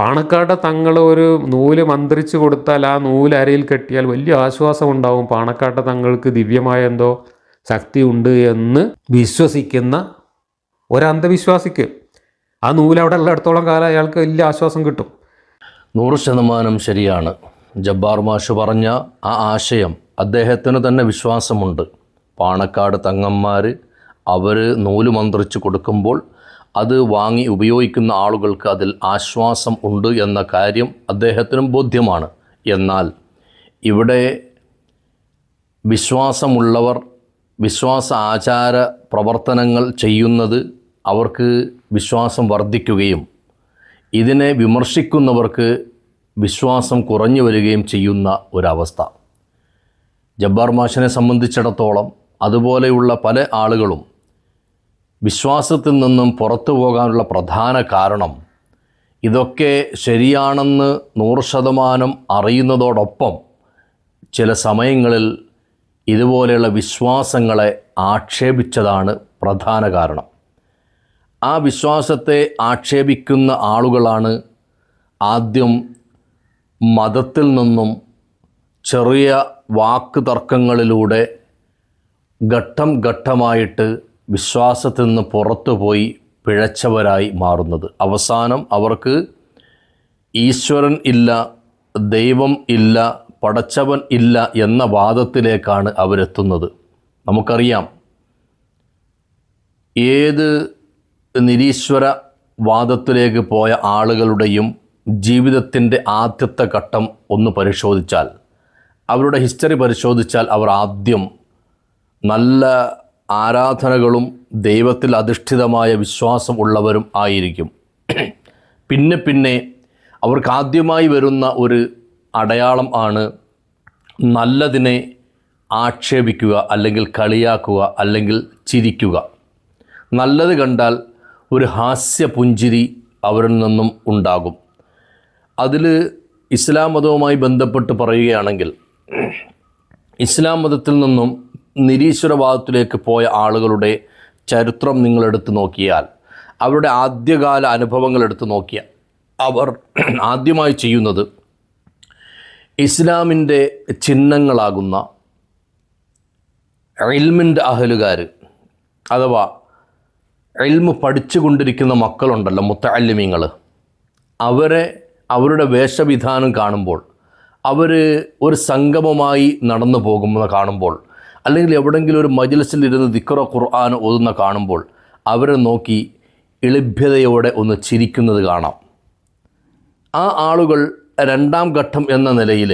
പാണക്കാട്ടെ തങ്ങൾ ഒരു നൂൽ മന്ത്രിച്ചു കൊടുത്താൽ ആ നൂൽ അരയിൽ കെട്ടിയാൽ വലിയ ആശ്വാസം ഉണ്ടാവും. പാണക്കാട്ടെ തങ്ങൾക്ക് ദിവ്യമായ എന്തോ ശക്തി ഉണ്ട് എന്ന് വിശ്വസിക്കുന്ന ഒരന്ധവിശ്വാസിക്ക് ആ നൂൽ അവിടെ ഉള്ളിടത്തോളം കാലം അയാൾക്ക് വലിയ ആശ്വാസം കിട്ടും. നൂറ് ശതമാനം ശരിയാണ്. ജബ്ബാർ മാഷ് പറഞ്ഞ ആ ആശയം അദ്ദേഹത്തിന് തന്നെ വിശ്വാസമുണ്ട്. പാണക്കാട് തങ്ങന്മാർ അവർ നൂൽ മന്ത്രിച്ച് കൊടുക്കുമ്പോൾ അത് വാങ്ങി ഉപയോഗിക്കുന്ന ആളുകൾക്ക് അതിൽ ആശ്വാസം ഉണ്ട് എന്ന കാര്യം അദ്ദേഹത്തിനും ബോധ്യമാണ്. എന്നാൽ ഇവിടെ വിശ്വാസമുള്ളവർ വിശ്വാസ ആചാര പ്രവർത്തനങ്ങൾ ചെയ്യുന്നത് അവർക്ക് വിശ്വാസം വർദ്ധിക്കുകയും ഇതിനെ വിമർശിക്കുന്നവർക്ക് വിശ്വാസം കുറഞ്ഞു വരികയും ചെയ്യുന്ന ഒരവസ്ഥ. ജബ്ബാർ മാഷിനെ സംബന്ധിച്ചിടത്തോളം അതുപോലെയുള്ള പല ആളുകളും വിശ്വാസത്തിൽ നിന്നും പുറത്തു പോകാനുള്ള പ്രധാന കാരണം ഇതൊക്കെ ശരിയാണെന്ന് നൂറ് ശതമാനം അറിയുന്നതോടൊപ്പം ചില സമയങ്ങളിൽ ഇതുപോലെയുള്ള വിശ്വാസങ്ങളെ ആക്ഷേപിച്ചതാണ് പ്രധാന കാരണം. ആ വിശ്വാസത്തെ ആക്ഷേപിക്കുന്ന ആളുകളാണ് ആദ്യം മതത്തിൽ നിന്നും ചെറിയ വാക്ക് തർക്കങ്ങളിലൂടെ ഘട്ടം ഘട്ടമായിട്ട് വിശ്വാസത്തിൽ നിന്ന് പുറത്തുപോയി പിഴച്ചവരായി മാറുന്നത്. അവസാനം അവർക്ക് ഈശ്വരൻ ഇല്ല ദൈവം ഇല്ല പടച്ചവൻ ഇല്ല എന്ന വാദത്തിലേക്കാണ് അവരെത്തുന്നത്. നമുക്കറിയാം ഏത് നിരീശ്വര വാദത്തിലേക്ക് പോയ ആളുകളുടെയും ജീവിതത്തിന്റെ ആദ്യത്തെ ഘട്ടം ഒന്ന് പരിശോധിച്ചാൽ അവരുടെ ഹിസ്റ്ററി പരിശോധിച്ചാൽ അവർ ആദ്യം നല്ല ആരാധനകളും ദൈവത്തിൽ അധിഷ്ഠിതമായ വിശ്വാസം ഉള്ളവരും ആയിരിക്കും. പിന്നെ പിന്നെ അവർക്ക് ആദ്യമായി വരുന്ന ഒരു അടയാളം ആണ് നല്ലതിനെ ആക്ഷേപിക്കുക അല്ലെങ്കിൽ കളിയാക്കുക അല്ലെങ്കിൽ ചിരിക്കുക. നല്ലത് കണ്ടാൽ ഒരു ഹാസ്യപുഞ്ചിരി അവരിൽ നിന്നും ഉണ്ടാകും. അതിൽ ഇസ്ലാം മതവുമായി ബന്ധപ്പെട്ട് പറയുകയാണെങ്കിൽ ഇസ്ലാം മതത്തിൽ നിന്നും നിരീശ്വരവാദത്തിലേക്ക് പോയ ആളുകളുടെ ചരിത്രം നിങ്ങളെടുത്ത് നോക്കിയാൽ അവരുടെ ആദ്യകാല അനുഭവങ്ങൾ എടുത്ത് നോക്കിയാൽ അവർ ആദ്യമായി ചെയ്യുന്നത് ഇസ്ലാമിന്റെ ചിഹ്നങ്ങളാകുന്ന എൽമിന്റെ അഹലുകാർ അഥവാ എൽമ് പഠിച്ചുകൊണ്ടിരിക്കുന്ന മക്കളുണ്ടല്ലോ മുത്തല്ലിമീങ്ങൾ അവരെ അവരുടെ വേഷവിധാനം കാണുമ്പോൾ അവർ ഒരു സംഗമമായി നടന്നു പോകുന്നത് കാണുമ്പോൾ അല്ലെങ്കിൽ എവിടെയെങ്കിലും ഒരു മജ്ലിസിൽ ഇരുന്ന് ദിക്റ ഖുർആൻ ഓതുന്ന കാണുമ്പോൾ അവരെ നോക്കി എളിഭ്യതയോടെ ഒന്ന് ചിരിക്കുന്നത് കാണാം. ആ ആളുകൾ രണ്ടാം ഘട്ടം എന്ന നിലയിൽ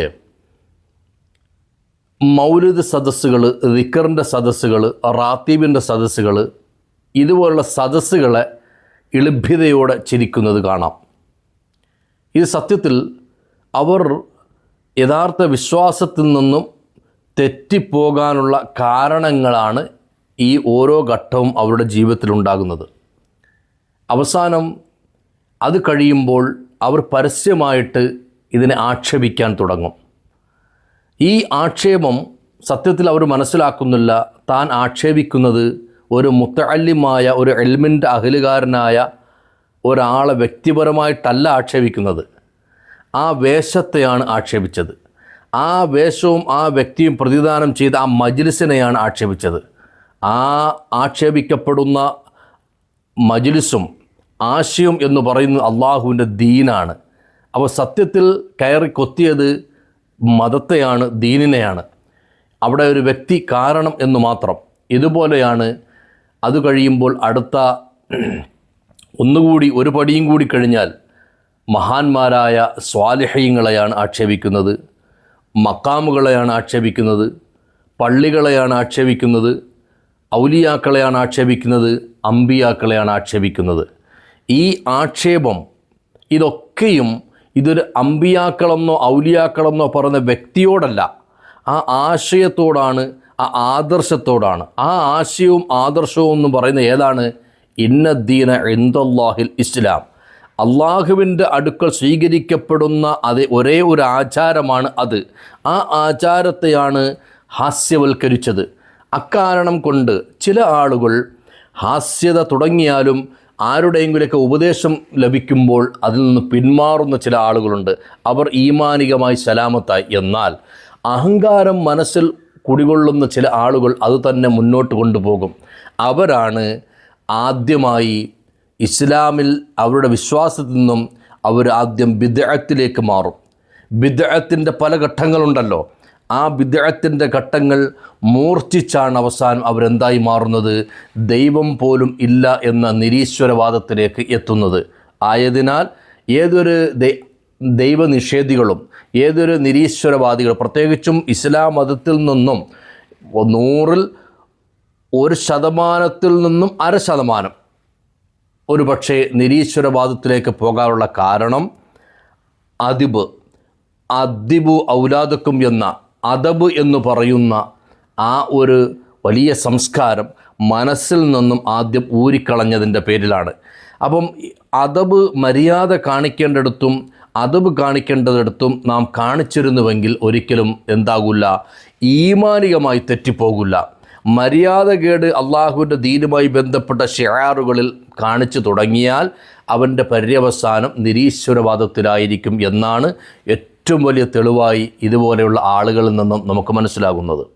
മൗലിദ് സദസ്സുകൾ റിക്കറിന്റെ സദസ്സുകൾ റാത്തീബിന്റെ സദസ്സുകൾ ഇതുപോലുള്ള സദസ്സുകളെ എളിഭ്യതയോടെ ചിരിക്കുന്നത് കാണാം. ഇത് സത്യത്തിൽ അവർ യഥാർത്ഥ വിശ്വാസത്തിൽ നിന്നും തെറ്റിപ്പോകാനുള്ള കാരണങ്ങളാണ് ഈ ഓരോ ഘട്ടവും അവരുടെ ജീവിതത്തിൽ ജീവിതത്തിലുണ്ടാകുന്നത്. അവസാനം അത് കഴിയുമ്പോൾ അവർ പരസ്യമായിട്ട് ഇതിനെ ആക്ഷേപിക്കാൻ തുടങ്ങും. ഈ ആക്ഷേപം സത്യത്തിൽ അവർ മനസ്സിലാക്കുന്നില്ല. താൻ ആക്ഷേപിക്കുന്നത് ഒരു മുത്തല്യമായ ഒരു എൽമിന്റെ അഹലുകാരനായ ഒരാളെ വ്യക്തിപരമായിട്ടല്ല ആക്ഷേപിക്കുന്നത്. ആ വേഷത്തെയാണ് ആക്ഷേപിച്ചത്. ആ വേഷവും ആ വ്യക്തിയും പ്രതിദാനം ചെയ്ത ആ മജ്ലിസിനെയാണ് ആക്ഷേപിച്ചത്. ആ ആക്ഷേപിക്കപ്പെടുന്ന മജ്ലിസും ആശയം എന്ന് പറയുന്നത് അള്ളാഹുവിന്റെ ദീനാണ്. അപ്പോൾ സത്യത്തിൽ കയറി കൊത്തിയത് മതത്തെയാണ് ദീനിനെയാണ്. അവിടെ ഒരു വ്യക്തി കാരണം എന്ന് മാത്രം. ഇതുപോലെയാണ് അത് കഴിയുമ്പോൾ അടുത്ത ഒന്നുകൂടി ഒരു പടിയും കൂടി കഴിഞ്ഞാൽ മഹാന്മാരായ സ്വാലിഹ്യങ്ങളെയാണ് ആക്ഷേപിക്കുന്നത്. മക്കാമുകളെയാണ് ആക്ഷേപിക്കുന്നത് പള്ളികളെയാണ് ആക്ഷേപിക്കുന്നത് ഔലിയാക്കളെയാണ് ആക്ഷേപിക്കുന്നത് അമ്പിയാക്കളെയാണ് ആക്ഷേപിക്കുന്നത്. ഈ ആക്ഷേപം ഇതൊക്കെയും ഇതൊരു അമ്പിയാക്കളെന്നോ ഔലിയാക്കളെന്നോ പറയുന്ന വ്യക്തിയോടല്ല ആ ആശയത്തോടാണ് ആ ആദർശത്തോടാണ്. ആ ആശയവും ആദർശവും എന്ന് പറയുന്ന ഏതാണ്? ഇന്നദ്ദീന ഇന്ദല്ലാഹിൽ ഇസ്ലാം. അള്ളാഹുവിന്റെ അടുക്കൽ സ്വീകരിക്കപ്പെടുന്ന അത് ഒരേ ഒരു ആചാരമാണ് അത്. ആ ആചാരത്തെയാണ് ഹാസ്യവൽക്കരിച്ചത്. അക്കാരണം കൊണ്ട് ചില ആളുകൾ ഹാസ്യത തുടങ്ങിയാലും ആരുടെയെങ്കിലുമൊക്കെ ഉപദേശം ലഭിക്കുമ്പോൾ അതിൽ നിന്ന് പിന്മാറുന്ന ചില ആളുകളുണ്ട്. അവർ ഈമാനികമായി സലാമത്തായി. എന്നാൽ അഹങ്കാരം മനസ്സിൽ കുടികൊള്ളുന്ന ചില ആളുകൾ അത് തന്നെ മുന്നോട്ട് കൊണ്ടുപോകും. അവരാണ് ആദ്യമായി ഇസ്ലാമിൽ അവരുടെ വിശ്വാസത്തിൽ നിന്നും അവർ ആദ്യം ബിദ്അത്തിലേക്ക് മാറും. ബിദ്അത്തിന്റെ പല ഘട്ടങ്ങളുണ്ടല്ലോ. ആ ബിദ്അത്തിന്റെ ഘട്ടങ്ങൾ മൂർച്ഛിച്ചാണ് അവസാനം അവരെന്തായി മാറുന്നത്? ദൈവം പോലും ഇല്ല എന്ന നിരീശ്വരവാദത്തിലേക്ക് എത്തുന്നത്. ആയതിനാൽ ഏതൊരു ദൈവനിഷേധികളും ഏതൊരു നിരീശ്വരവാദികളും പ്രത്യേകിച്ചും ഇസ്ലാം മതത്തിൽ നിന്നും നൂറിൽ ഒരു ശതമാനത്തിൽ നിന്നും അര ശതമാനം ഒരു പക്ഷേ നിരീശ്വരവാദത്തിലേക്ക് പോകാനുള്ള കാരണം അതിബ് അദിബു ഔലാദക്കും എന്ന അദബ് എന്ന് പറയുന്ന ആ ഒരു വലിയ സംസ്കാരം മനസ്സിൽ നിന്നും ആദ്യം ഊരിക്കളഞ്ഞതിന്റെ പേരിലാണ്. അപ്പം അദബ് മര്യാദ കാണിക്കേണ്ടിടത്തും അദബ് കാണിക്കേണ്ടതിടത്തും നാം കാണിച്ചിരുന്നുവെങ്കിൽ ഒരിക്കലും എന്താകില്ല ഈമാനികമായി തെറ്റിപ്പോകില്ല. മര്യാദകേട് അള്ളാഹുവിന്റെ ദീനുമായി ബന്ധപ്പെട്ട ഷിയാറുകളിൽ കാണിച്ചു തുടങ്ങിയാൽ അവന്റെ പര്യവസാനം നിരീശ്വരവാദത്തിലായിരിക്കും എന്നാണ് ഏറ്റവും വലിയ തെളിവായി ഇതുപോലെയുള്ള ആളുകളിൽ നിന്നും നമുക്ക് മനസ്സിലാകുന്നത്.